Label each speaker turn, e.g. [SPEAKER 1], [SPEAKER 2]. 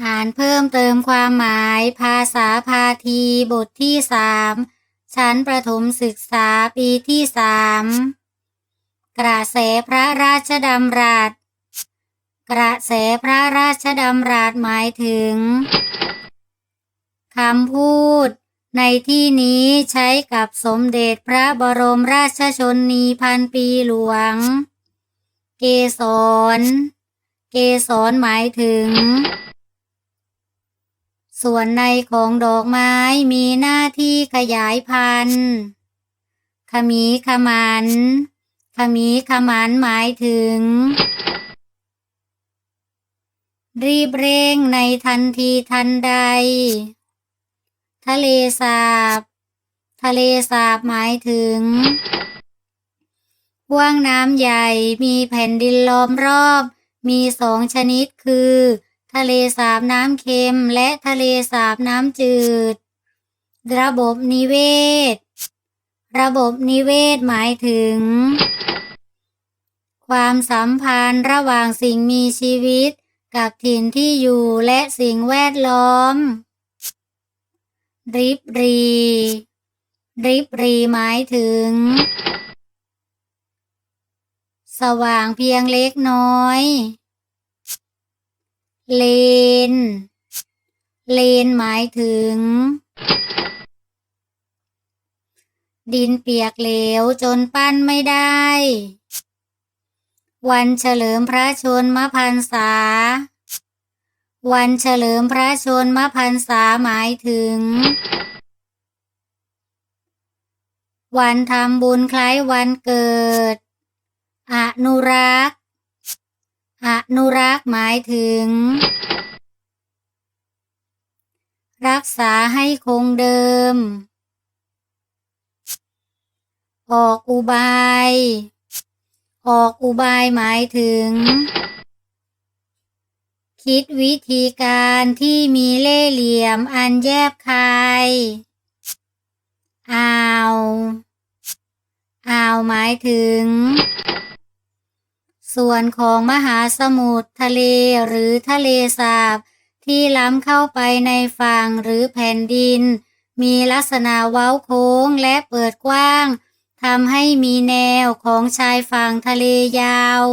[SPEAKER 1] อ่านเพิ่มเติมความหมาย ภาษาพาทีบทที่สามชั้นประถมศึกษาปีที่สามกระแสพระราชดำรัส กระแสพระราชดำรัสหมายถึงคำพูด ในที่นี้ใช้กับสมเด็จพระบรมราชชนนีพันปีหลวง เกสร เกสรหมายถึง ส่วนในของดอกไม้มีหน้าที่ขยายพันธุ์ขมีขมันขมีขมันหมายถึง รีบเร่งในทันทีทันใด ทะเลสาบ ทะเลสาบหมายถึงว่างน้ำใหญ่มีแผ่นดินล้อมรอบ มีสองชนิดคือ ทะเลสาบน้ำเค็มและทะเลสาบน้ำจืด ระบบนิเวศ ระบบนิเวศหมายถึง ความสัมพันธ์ระหว่างสิ่งมีชีวิต กับถิ่นที่อยู่และสิ่งแวดล้อม ริบรี ริบรีหมายถึง สว่างเพียงเล็กน้อย เลน เลนหมายถึง ดินเปียกเหลวจนปั้นไม่ได้ วันเฉลิมพระชนมพรรษา วันเฉลิมพระชนมพรรษาหมายถึง วันทำบุญคล้ายวันเกิด อนุรักษ์ อนุรักษ์หมายถึง รักษาให้คงเดิม ออกอุบาย ออกอุบายหมายถึง คิดวิธีการที่มีเล่ห์เหลี่ยมอันแยบคายอาวอาวหมายถึง ส่วนของมหาสมุทรทะเลหรือทะเลสาบ ที่ล้ำเข้าไปในฝั่งหรือแผ่นดิน มีลักษณะเว้าโค้งและเปิดกว้างทำให้มีแนวของชายฝั่งทะเลยาว